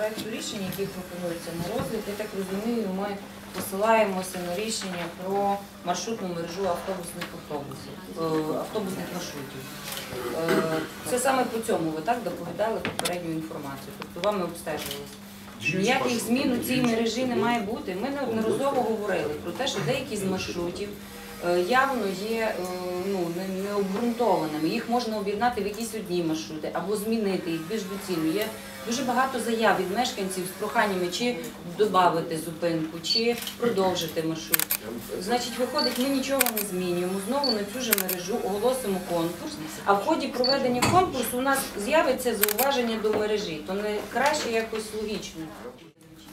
проекту рішення, який пропонується на розгляд, я так розумію, ми посилаємося на рішення про маршрутну мережу автобусних автобусів, е, автобусних маршрутів. Е, Це саме по цьому ви так доповідали попередню інформацію. Тобто вами обстежувалися. Ніяких змін у цій мережі не має бути. Ми неодноразово говорили про те, що деякі з маршрутів явно є е, ну, необґрунтованими. Їх можна об'єднати в якісь одні маршрути або змінити їх більш доцільно. Є дуже багато заяв від мешканців з проханнями чи додати зупинку, чи продовжити маршрут. Значить, виходить, ми нічого не змінюємо. Знову на цю ж мережу оголосимо конкурс. А в ході проведення конкурсу у нас з'явиться зауваження до мережі. То не краще якось логічно.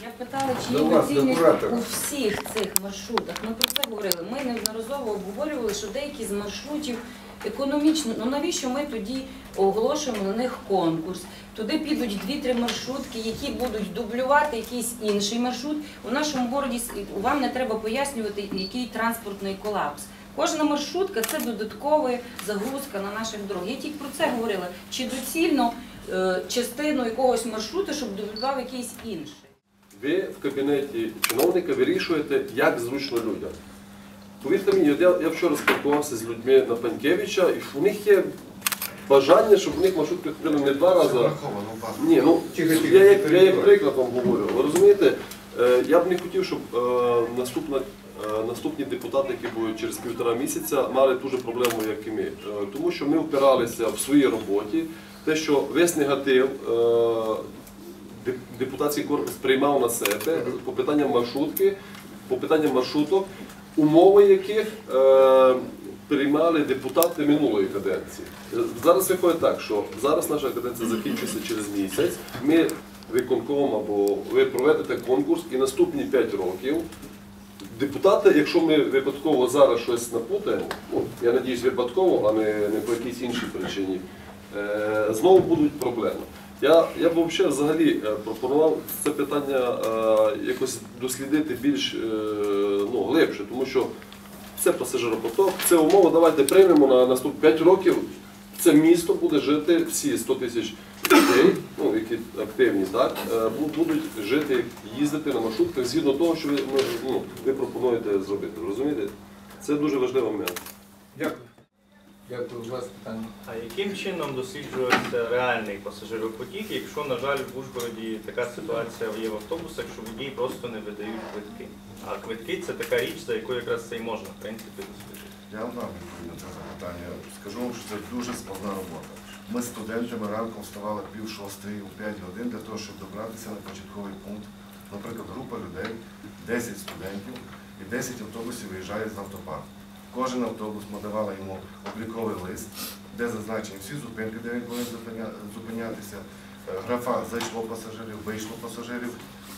Я питала, чи є доцільність у всіх цих маршрутах. Ми про це говорили. Ми неодноразово обговорювали, що деякі з маршрутів економічно, ну навіщо ми тоді оголошуємо на них конкурс? Туди підуть дві-три маршрутки, які будуть дублювати якийсь інший маршрут. У нашому городі вам не треба пояснювати, який транспортний колапс. Кожна маршрутка це додаткова загрузка на наших дорогах. Я тільки про це говорила. Чи доцільно е, частину якогось маршруту, щоб дублював якийсь інший? Ви в кабінеті чиновника вирішуєте, як зручно людям. Повірте мені, я, я вчора спілкувався з людьми на Панькевича, і у них є бажання, щоб у них маршрутки ходили не два рази. Враховано, у вас. Ні, ну я як, я приклад вам говорю. Ви розумієте, е, я б не хотів, щоб е, наступна, е, наступні депутати, які будуть через півтора місяця, мали ту ж проблему, як і ми. Тому що ми впиралися в своїй роботі, те, що весь негатив. Деп- Депутатський корпус приймав на себе по питанням маршрутки, по питанням маршруток, умови яких е, приймали депутати минулої каденції. Зараз виходить так, що зараз наша каденція закінчується через місяць. Ми виконком або ви проведете конкурс і наступні 5 років. Депутати, якщо ми випадково зараз щось напутаємо, ну я надіюсь, випадково, а не, не по якійсь іншій причині, е, знову будуть проблеми. Я, я б взагалі взагалі е, пропонував це питання е, якось дослідити більш е, ну, глибше, тому що це пасажиропоток, це умова. Давайте приймемо на наступні 5 років. Це місто буде жити всі 100 тисяч людей, ну які активні, так будуть жити, їздити на маршрутках згідно того, що ви, ну, ви пропонуєте зробити. Розумієте? Це дуже важливий момент. Дякую. Дякую, у вас питання. А яким чином досліджується реальний пасажиропотік, якщо, на жаль, в Ужгороді така ситуація є в автобусах, що водії просто не видають квитки? А квитки це така річ, за якою якраз це і можна, в принципі, дослідити. Я вам дам відповідь на це запитання. Скажу вам, що це дуже складна робота. Ми з студентами ранком вставали пів шостої у 5 годин для того, щоб добратися на початковий пункт. Наприклад, група людей, 10 студентів і 10 автобусів виїжджають з автопарку. Кожен автобус ми давали йому обліковий лист, де зазначені всі зупинки, де він повинен зупинятися. Е, Графа зайшло пасажирів, вийшло пасажирів,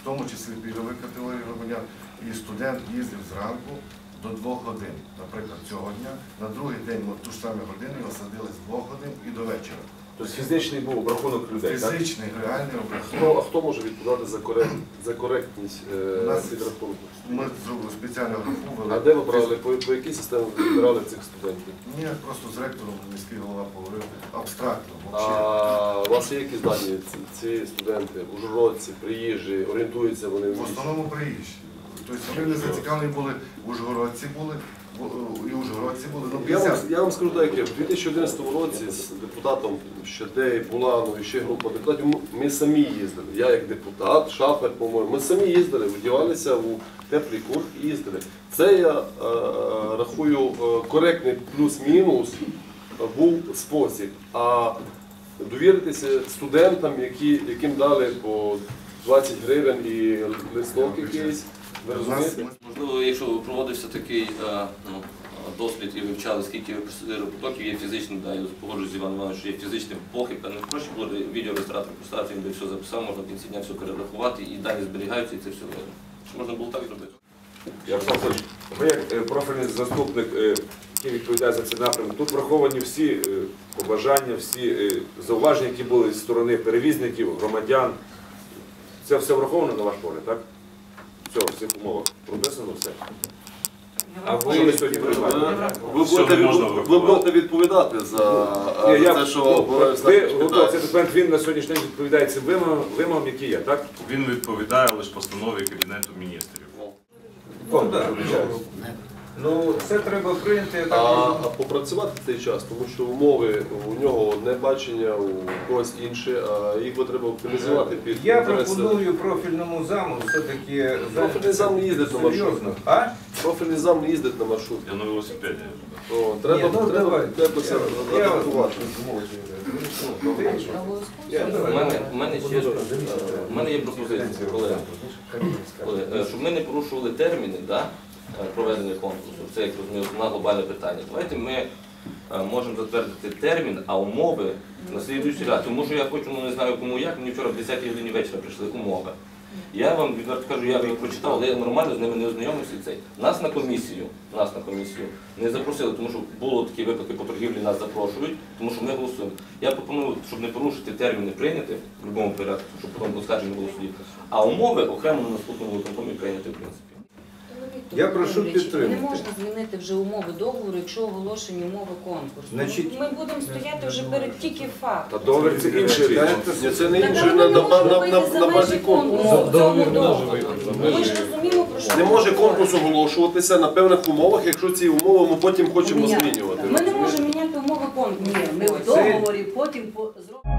в тому числі пільгових категорій громадян. І студент їздив зранку до двох годин, наприклад, цього дня. На другий день ми ту ж саму годину його садили з двох годин і до вечора. Тобто фізичний був рахунок людей, так? Фізичний, реальний Хто, обрахунок. а хто може відповідати за, корект, за коректність е, нас- підрахунку? Ми зробили спеціальну графу. А де ви брали, по, по якій системі ви вибирали цих студентів? Ні, просто з ректором міський голова поговорив абстрактно. А у вас є якісь дані? Ці, ці студенти, ужгородці, приїжджі, орієнтуються вони в В місті? основному приїжджі. Тобто вони не зацікавлені були, ужгородці ужгородці були. Ну, Я вам, скажу так, в 2011 році з депутатом Щедей, Булану і ще група депутатів ми самі їздили. Я як депутат, Шафер, по-моєму, ми самі їздили, вдівалися у теплий курт і їздили. Це я е, рахую е, коректний плюс-мінус е, був спосіб. А довіритися студентам, яким дали по 20 гривень і листок якийсь. Ви розумієте? Можливо, якщо проводився такий е, ну, дослід і вивчали, скільки потоків є фізичним, да, я погоджуюсь з Іваном Івановичем, що є фізичним похибка, не проще було відеореєстратор поставити, він би все записав, можна в кінці дня все перерахувати, і дані зберігаються, і це все видно. Можна було так зробити? Ярослав Анатолійович, ви як е, профільний заступник, е, який відповідає за цей напрямок, тут враховані всі побажання, всі зауваження, які були зі сторони перевізників, громадян. Це все враховано на ваш погляд, так? Все, в цих умовах прописано все. А ви Що ви сьогодні Ви, приймаєте? ви, будете, не можна ви, врахувати? будете відповідати за Ні, я, те, що ну, ви ви готові, цей документ, він на сьогоднішній день відповідає цим вимогам, вимогам, які є, так? Він відповідає лише постанові Кабінету міністрів. Кому виходить? Ну, це треба прийняти, я А, так а розумію. попрацювати цей час, тому що умови у нього одне бачення, у когось інше, а їх би треба оптимізувати під Я інтереси. пропоную профільному заму все-таки Профільний зам не їздить на серйозно. А? Профільний зам не їздить на маршрут. Я на велосипеді. О, треба, Ні, ну, треба давай. якось Я- я вас адаптувати. У мене, у мене ще є, мене є пропозиція, колеги. Колеги, е, Щоб ми не порушували терміни да, проведення конкурсу, це як розумію, основне глобальне питання. Давайте ми е, можемо затвердити термін, а умови на слідуючий ряд. Тому що я хочу, ну не знаю кому як, мені вчора в 10 годині вечора прийшли умови. Я вам відверто кажу, я їх прочитав, але я нормально з ними не ознайомився. Цей. Нас на комісію, нас на комісію не запросили, тому що було такі випадки по торгівлі, нас запрошують, тому що ми голосуємо. Я пропоную, щоб не порушити терміни прийняти в будь-якому порядку, щоб потім поскарження було суді. А умови окремо на наступному виконкомі прийняти в принципі. Я прошу Не підтримати. можна змінити вже умови договору, якщо оголошені умови конкурсу. Значить- Ми будемо стояти вже перед тільки фактом. Та договір це інше річ. Це не Так, інше але на, ми на, можемо на, вийти на, за на базі конкурсу. конкурсу. в цьому договорі. Ми ж розуміємо, про що Не ми може говоримо. конкурс оголошуватися на певних умовах, якщо ці умови ми потім хочемо змінювати. Ми не можемо міняти умови конкурсу. Ні, ми в договорі потім по- зробимо.